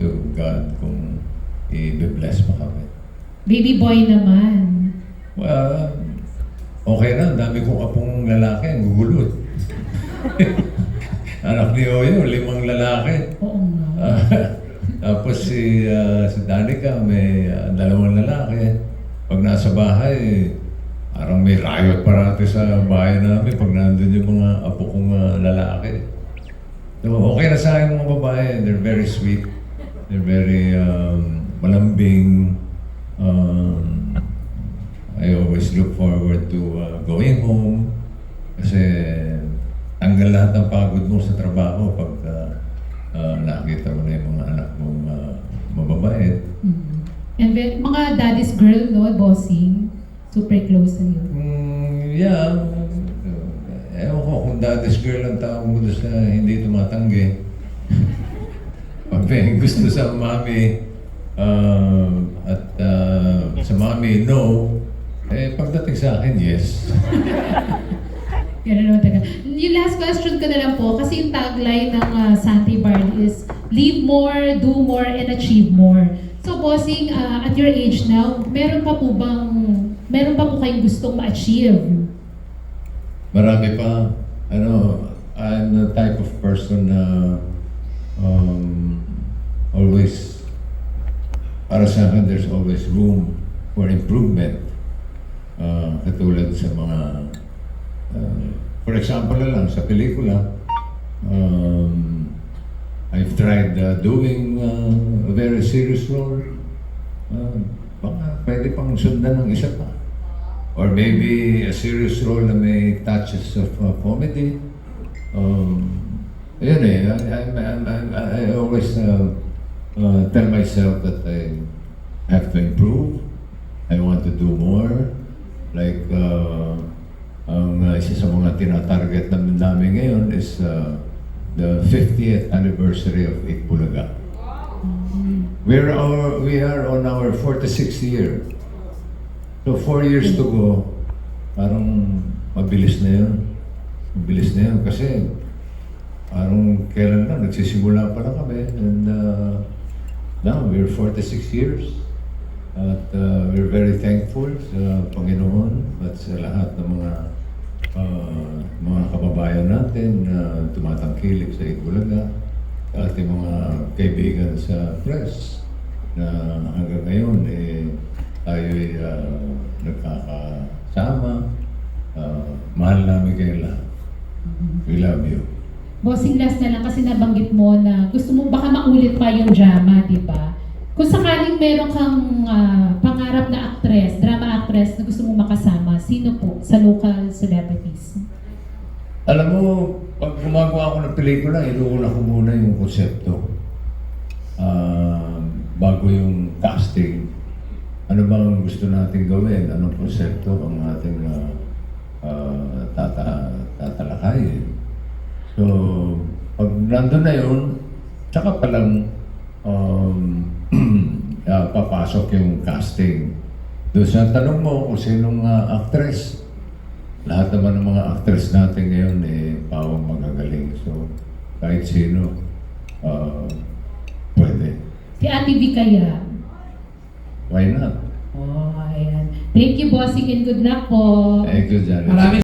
to God kung i-bless pa kami. Baby boy naman. Well, okay na. Ang dami kong apong lalaki. Ang gugulot. Anak ni Oyo, limang lalaki. Oo nga. Tapos si, ah, si Danica, may ah, dalawang lalaki. Pag nasa bahay, parang may riot parati sa bahay namin pag nandun yung mga apo kong ah, lalaki. So, okay na sa akin mga babae. They're very sweet. They're very um, malambing. Um, I always look forward to uh, going home kasi tanggal lahat ng pagod mo sa trabaho pag uh, uh, nakita mo na yung mga anak mong uh, mababait. Mm. And then, mga daddy's girl, no, bossing. Super close sa'yo. Mm, yeah. Ewan ko kung daddy's girl ang tawag mo doon sa hindi tumatanggi. May gusto sa mami uh, at uh, sa mami no, eh pagdating sa akin yes. Yan naman talaga. Yung last question ko na lang po, kasi yung tagline ng uh, Santi Barley is, Live more, do more, and achieve more. So, bossing, uh, at your age now, meron pa po bang, meron pa po kayong gustong ma-achieve? Marami pa. Ano, I'm the type of person na um, para sa akin, there's always room for improvement. Uh, katulad sa mga, uh, for example na lang, sa pelikula, um, I've tried uh, doing uh, a very serious role. Uh, baka pwede pang sundan ng isa pa. Or maybe a serious role na may touches of uh, comedy. Um, yun eh, I, I, I, I, I always uh, uh, tell myself that I have to improve. I want to do more. Like, uh, ang uh, isa sa mga tinatarget namin namin ngayon is uh, the 50th anniversary of Ikbulaga. We're our, we are on our 46th year. So four years to go, parang mabilis na yun. Mabilis na yun kasi parang kailan lang, nagsisimula pa lang kami. And uh, now, we're 46 years. At uh, we're very thankful sa Panginoon at sa lahat ng mga uh, mga kababayan natin na tumatangkilik sa Itbulaga. Sa ating mga kaibigan sa press na hanggang ngayon eh, tayo'y uh, nagkakasama. Uh, mahal namin kayo lahat. We love you. Bossing last na lang kasi nabanggit mo na gusto mo baka maulit pa yung drama, di ba? Kung sakaling meron kang ah, pangarap na actress, drama actress na gusto mo makasama, sino po sa local celebrities? Alam mo, pag gumagawa ako ng pelikula, inuuna ko muna yung konsepto. Ah, bago yung casting. Ano bang gusto natin gawin? Anong konsepto ang ating ah, ah, tata, tatalakayin? So, nandun na yun, tsaka palang um, ah, papasok yung casting. Doon sa tanong mo kung sinong ah, actress, lahat naman ng mga actress natin ngayon eh pawang magagaling. So, kahit sino, ah, pwede. Si Ate V kaya? Why not? Oh, ayan. Thank you, Bossing, and good luck po. Thank you, Janet. Marami